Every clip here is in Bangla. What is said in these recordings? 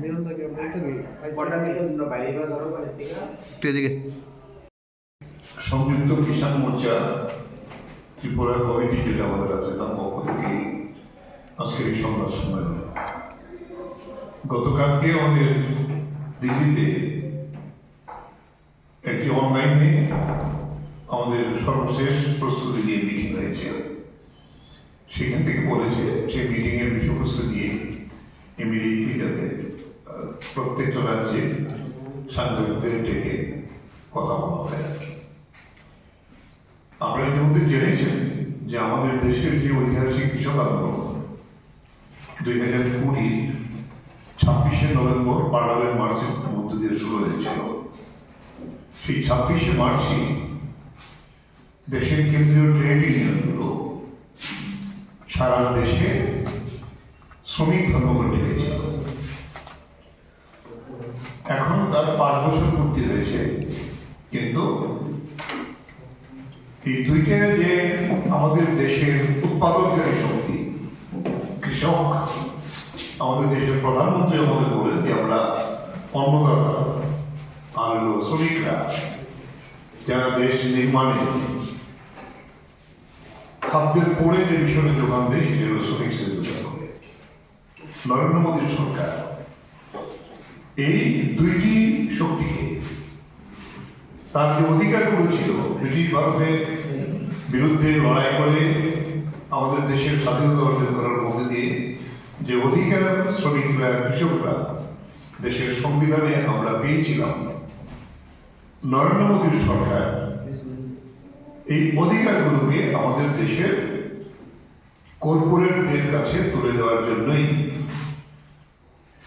মিলনদাকে বলতে দিই কটা মিনিট বাইরে বা ধরো বাড়ি থেকে একটু এদিকে। সংযুক্ত কিষাণ মোর্চা ত্রিপুরা কমিটি যেটা আমাদের আছে, তার পক্ষ থেকে আজকের এই সংবাদ সম্মেলন। গতকালকে আমাদের দিল্লিতে একটি অনলাইনে আমাদের সর্বশেষ প্রস্তুতি নিয়ে মিটিং হয়েছে সেখান থেকে বলেছে, সেই মিটিংয়ের বিষয়বস্তু দিয়ে ইমিডিয়েটলি যাতে আহ, প্রত্যেকটা রাজ্যে সাংবাদিকদের ডেকে কথা বলা হয় আর কি। আপনারা ইতিমধ্যে জেনেছেন যে আমাদের দেশের যে ঐতিহাসিক কৃষক আন্দোলন দুই হাজার কুড়ির ছাব্বিশে নভেম্বর পার্লামেন্ট মার্চের মধ্য দিয়ে শুরু হয়েছিল। সেই ছাব্বিশে মার্চই দেশের কেন্দ্রীয় ট্রেড ইউনিয়নগুলো সারা দেশে শ্রমিক ধর্মঘট ডেকেছিল এখন তার পাঁচ বছর পূর্তি হয়েছে, কিন্তু এই দুইটা যে আমাদের দেশের উৎপাদনকারী শক্তি, কৃষক, আমাদের দেশের প্রধানমন্ত্রী আমাদের বলেন যে আমরা অন্নদাতা আর হলো শ্রমিকরা, যারা দেশ নির্মাণে খাদ্যের পরে যে বিষয়টা যোগান দেয় সেটা হলো শ্রমিক শ্রেণি নরেন্দ্র মোদীর সরকার। এই দুইটি শক্তিকে তার যে অধিকারগুলো ছিল, ব্রিটিশ ভারতের বিরুদ্ধে লড়াই করে আমাদের দেশের স্বাধীনতা অর্জন করার মধ্যে দিয়ে যে অধিকার শ্রমিকরা, কৃষকরা দেশের সংবিধানে আমরা পেয়েছিলাম, নরেন্দ্র মোদীর সরকার এই অধিকারগুলোকে আমাদের দেশের কর্পোরেটদের কাছে তুলে দেওয়ার জন্যই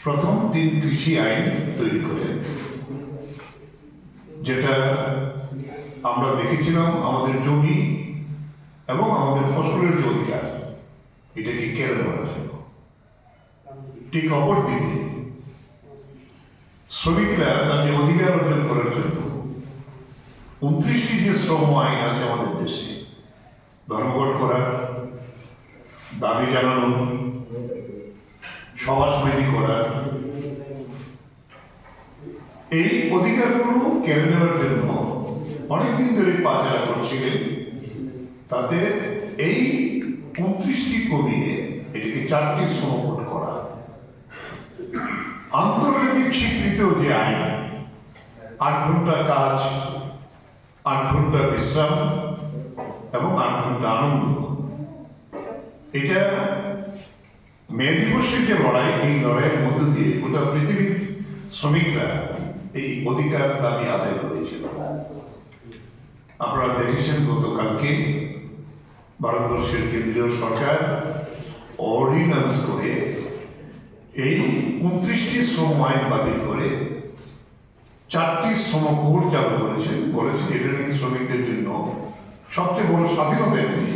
প্রথম তিন কৃষি আইন তৈরি করেন যেটা আমরা দেখেছিলাম আমাদের জমি এবং আমাদের ফসলের যে অধিকার এটাকে কেড়ে নেওয়ার জন্য? ঠিক অপর দিকে, শ্রমিকরা যে অধিকার অর্জন করার জন্য উনত্রিশটি যে শ্রম আইন আছে আমাদের দেশে, ধর্মঘট করার, দাবি জানানো সভা সমিতি করার। এই অধিকারগুলো কেড়ে নেওয়ার জন্য অনেকদিন ধরে পাচারা করছিলেন। তাতে এই উনত্রিশটি কমিয়ে এটিকে চারটি শ্রমকোট করা। আন্তর্জাতিক স্বীকৃত যে আইন, আট ঘণ্টা কাজ, আট ঘণ্টা বিশ্রাম এবং আট ঘণ্টা আনন্দ। এটা মে দিবসের যে লড়াই, এই লড়াইয়ের মধ্য দিয়ে গোটা পৃথিবীর শ্রমিকরা এই অধিকার দাবি আদায় করেছিল আপনারা দেখেছেন গতকালকে ভারতবর্ষের কেন্দ্রীয় সরকার অর্ডিন্যান্স করে এই উনত্রিশটি শ্রম আইন বাতিল করে চারটি শ্রম কোড চালু করেছেন বলেছেন এটা নাকি শ্রমিকদের জন্য সবচেয়ে বড় স্বাধীনতা এনে।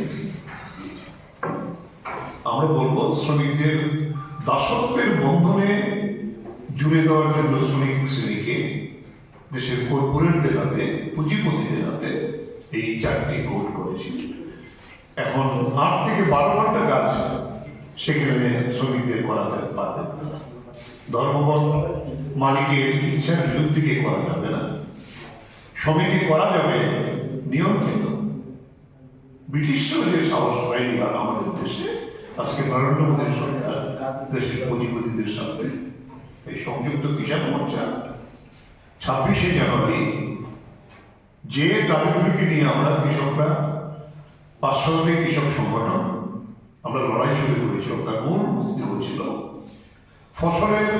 আমরা বলব, শ্রমিকদের দাসত্বের বন্ধনে জুড়ে দেওয়ার জন্য শ্রমিক শ্রেণীকে দেশের কর্পোরেটদের হাতে, পুঁজিপতিদের হাতে এই চারটি কোড করেছি। এখন আট থেকে বারো ঘণ্টা কাজ সেখানে শ্রমিকদের করাতে পারবেন তারা ধর্মবল মালিকের ইচ্ছার বিরুদ্ধে করা যাবে না? সমিতি করা যাবে নিয়ন্ত্রিত। ব্রিটিশরাও যে সাহস পায়নি আমাদের দেশে আজকে নরেন্দ্র মোদীর সরকার দেশের পুঁজিপতিদের সাথে এই সংযুক্ত কিষাণ মোর্চা ছাব্বিশে জানুয়ারি যে দাবিগুলিকে নিয়ে আমরা কৃষকরা পাঁচশোতে কৃষক সংগঠন আমরা লড়াই শুরু করেছিলাম তার মূল বক্তব্য ছিল ফসলের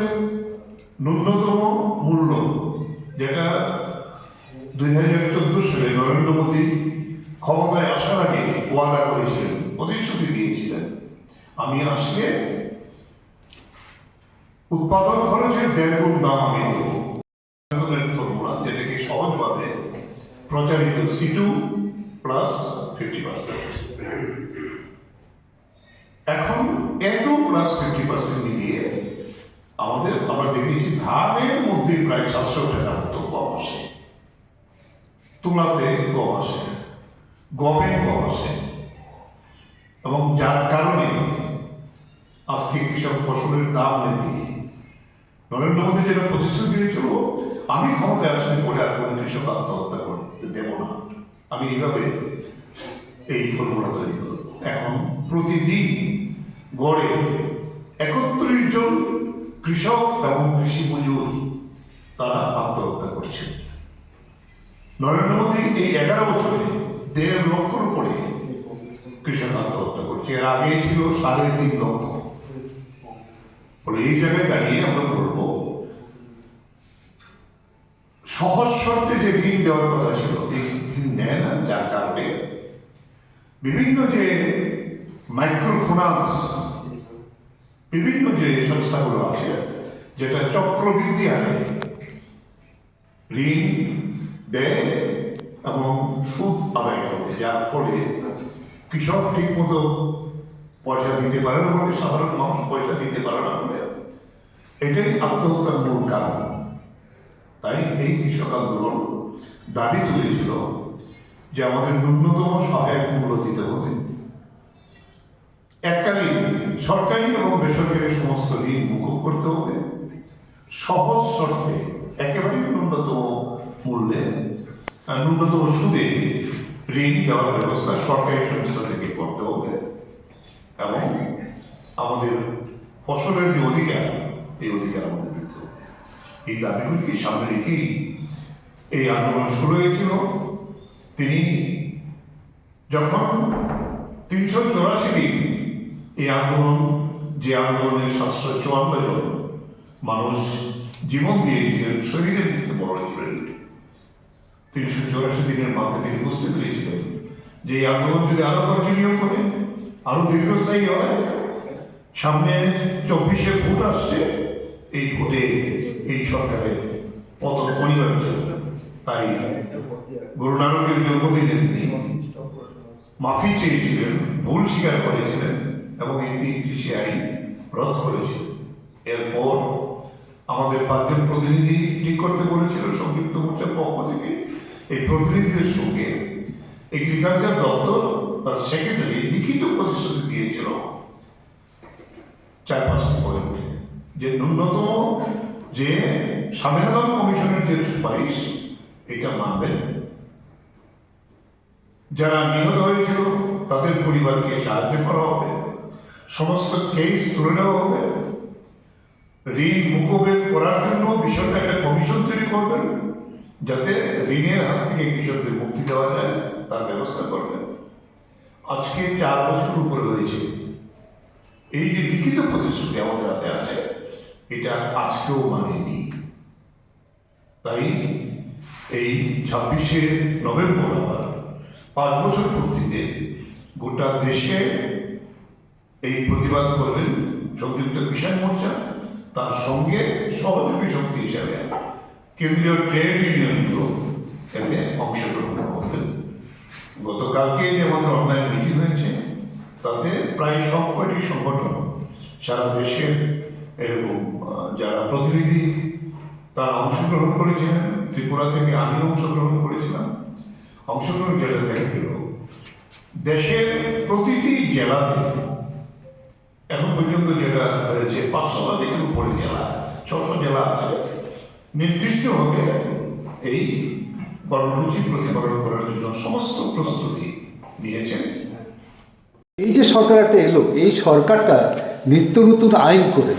ন্যূনতম মূল্য যেটা দুই হাজার চোদ্দ সালে নরেন্দ্র মোদী ক্ষমতায় আসার আগে ওয়াদা করেছিলেন প্রতিশ্রুতি দিয়েছিলেন। আমি আসলে উৎপাদন খরচের দেড় গুণ দাম আমি দেবো। ফর্মুলা যেটাকে সহজভাবে প্রচারিত C two plus fifty percent এখন এ প্লাস ফিফটি পার্সেন্ট মিলিয়ে আমাদের, আমরা দেখেছি ধানের মধ্যে প্রায় সাতশো টাকার মতো কম আসে। তুলাতে কম আসে, গমে কম আসে। এবং যার কারণে আজকে কৃষক ফসলের দাম নেই নরেন্দ্র মোদী যেটা প্রতিশ্রুতি দিয়েছিল, আমি ক্ষমতায় আসলে পরে আর কোনো কৃষক আত্মহত্যা করতে দেব না। আমি এইভাবে এই ফর্মুলা তৈরি করব। এখন প্রতিদিন গড়ে একত্রিশ জন কৃষক এবং কৃষি মজুর তারা আত্মহত্যা করছে নরেন্দ্র মোদী এই এগারো বছরে দেড় লক্ষর উপরে কৃষক আত্মহত্যা করছে। এর আগে ছিল সাড়ে তিন লক্ষ। বলে, এই জায়গায় দাঁড়িয়ে আমরা বলব, সহজ শর্তে যে ঋণ দেওয়ার কথা ছিল, এই ঋণ দেয় না, যার কারণে বিভিন্ন যে মাইক্রো ফাইন্যান্স বিভিন্ন যে সংস্থাগুলো আছে, যেটা চক্রবৃদ্ধি আনে, ঋণ দেয় এবং সুদ আদায় করে, যার ফলে কৃষক ঠিক মতো পয়সা দিতে পারে না বলে সাধারণ মানুষ পয়সা দিতে পারে না বলে। এটাই আত্মহত্যার মূল কারণ। তাই এই কৃষক আন্দোলন দাবি তুলেছিল যে আমাদের ন্যূনতম সহায়ক মূল্য দিতে হবে। এককালীন সরকারি এবং বেসরকারি সমস্ত ঋণ মুকুব করতে হবে। সহজ শর্তে একেবারে ন্যূনতম মূল্যে, ন্যূনতম সুদে ঋণ দেওয়ার ব্যবস্থা সরকারি সংস্থা থেকে করতে হবে। এবং আমাদের ফসলের যে অধিকার, এই অধিকার আমাদের দিতে হবে। এই দাবিগুলিকে সামনে রেখেই এই আন্দোলন শুরু হয়েছিল। তিনি যখন তিনশো চৌরাশি দিন এই আন্দোলন, যে আন্দোলনের সাতশো চুয়ান্ন জন মানুষ জীবন দিয়েছিলেন, শহীদের বরণ ছিলেন তিনশো চৌরাশি দিনের মাথায় তিনি বুঝতে পেরেছিলেন যে এই আন্দোলন যদি আরও কন্টিনিউ করে আরও দীর্ঘস্থায়ী হয় সামনে চব্বিশে ভোট আসছে। এই ভোটে এই সরকারের পতন অনিবার্য। তাই গুরু নানকের জন্মদিনে তিনি মাফি চেয়েছিলেন, ভুল স্বীকার করেছিলেন এবং এই তিন কৃষি আইন রদ করেছিলেন এরপর আমাদের পাঁচজন প্রতিনিধি ঠিক করতে বলেছিলেন সংযুক্ত মোর্চার পক্ষ থেকে। এই প্রতিনিধিদের সঙ্গে এগ্রিকালচার দপ্তর তার সেক্রেটারি লিখিত প্রতিশ্রুতি দিয়েছিল। চার পাঁচটি পয়েন্টে যে ন্যূনতম যে স্বামীনাথন কমিশনের যে সুপারিশ, এটা মানবেন। যারা নিহত হয়েছিল, তাদের পরিবারকে সাহায্য করা হবে। সমস্ত কেস তুলে নেওয়া হবে। ঋণ মুকুবের করার জন্য বিষয়টা একটা কমিশন তৈরি করবেন, যাতে ঋণের হাত থেকে কৃষকদের মুক্তি দেওয়া যায়, তার ব্যবস্থা করবেন। আজকে চার বছর উপরে হয়েছে এই যে লিখিত প্রতিশ্রুতি আমাদের হাতে আছে, এটা আজকেও মানেনি। তাই এই ছাব্বিশে নভেম্বর আবার পাঁচ বছর পূর্তিতে গোটা দেশে এই প্রতিবাদ করবেন সংযুক্ত কিষাণ মোর্চা, তার সঙ্গে সহযোগী শক্তি হিসাবে কেন্দ্রীয় ট্রেড ইউনিয়নগুলো এতে অংশগ্রহণ করবেন। গতকালকে যে আমাদের অনলাইন মিটিং হয়েছে। তাতে প্রায় সব কয়টি সংগঠন সারা দেশের এরকম যারা প্রতিনিধি, তারা অংশগ্রহণ করেছিলেন। ত্রিপুরা থেকে আমি অংশগ্রহণ করেছিলাম। অংশগ্রহণ যেটা দেখা গেল দেশের প্রতিটি জেলাতে এখন পর্যন্ত যেটা হয়েছে পাঁচশো শতাধিকের উপরে জেলা, ছশো জেলা আছে। নির্দিষ্টভাবে এই কর্মসূচি প্রতিপালন করার জন্য সমস্ত প্রস্তুতি নিয়েছেন। এই যে সরকার একটা এলো, এই সরকারটা নিত্য নতুন আইন করে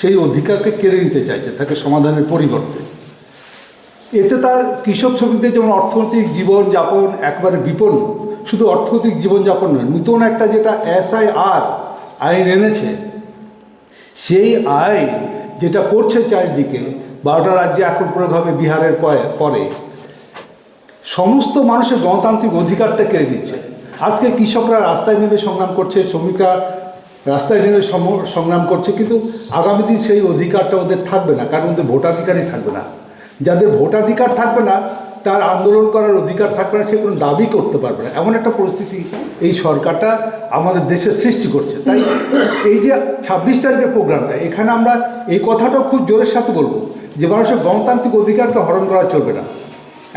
সেই অধিকারকে কেড়ে নিতে চাইছে, তাকে সমাধানের পরিবর্তে। এতে তার কৃষক শ্রমিকদের যেমন অর্থনৈতিক জীবনযাপন একবারে বিপন্ন, শুধু অর্থনৈতিক জীবনযাপন নয়, নতুন একটা যেটা এসআইআর আইন এনেছে, সেই আইন যেটা করছে চারিদিকে, বারোটা রাজ্যে এখন প্রয়োগ হবে বিহারের পরে- পরে। সমস্ত মানুষের গণতান্ত্রিক অধিকারটা কেড়ে দিচ্ছে আজকে কৃষকরা রাস্তায় নেমে সংগ্রাম করছে, শ্রমিকরা রাস্তায় নেমে সংগ্রাম করছে, কিন্তু আগামী দিন সেই অধিকারটা ওদের থাকবে না, কারণ ওদের ভোটাধিকারই থাকবে না। যাদের ভোটাধিকার থাকবে না, তার আন্দোলন করার অধিকার থাকবে না, সে কোনো দাবি করতে পারবে না। এমন একটা পরিস্থিতি এই সরকারটা আমাদের দেশে সৃষ্টি করছে। তাই এই যে ছাব্বিশ তারিখের প্রোগ্রামটা, এখানে আমরা এই কথাটাও খুব জোরের সাথে বলব যে মানুষের গণতান্ত্রিক অধিকারকে হরণ করা চলবে না।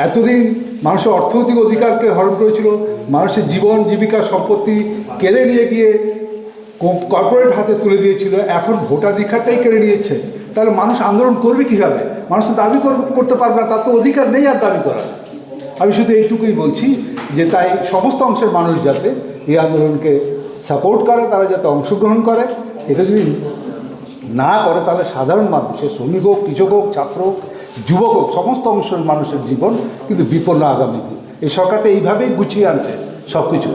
এতদিন মানুষের অর্থনৈতিক অধিকারকে হরণ করেছিল, মানুষের জীবন, জীবিকা, সম্পত্তি কেড়ে নিয়ে গিয়ে কর্পোরেট হাতে তুলে দিয়েছিল, এখন ভোটাধিকারটাই কেড়ে নিয়েছে। তাহলে মানুষ আন্দোলন করবে কীভাবে? মানুষ দাবি কর- করতে পারবে না, তার তো অধিকার নেই আর দাবি করার। আমি শুধু এইটুকুই বলছি যে তাই সমস্ত অংশের মানুষ যাতে এই আন্দোলনকে সাপোর্ট করে, তারা যাতে অংশগ্রহণ করে। এটা যদি না করে, তাহলে সাধারণ মানুষের শ্রমিক হোক, কৃষক হোক, ছাত্র হোক যুবক সমস্ত অংশের মানুষের জীবন কিন্তু বিপন্ন আগামী দিন এই সরকারটা এইভাবেই গুছিয়ে আনছে সব কিছু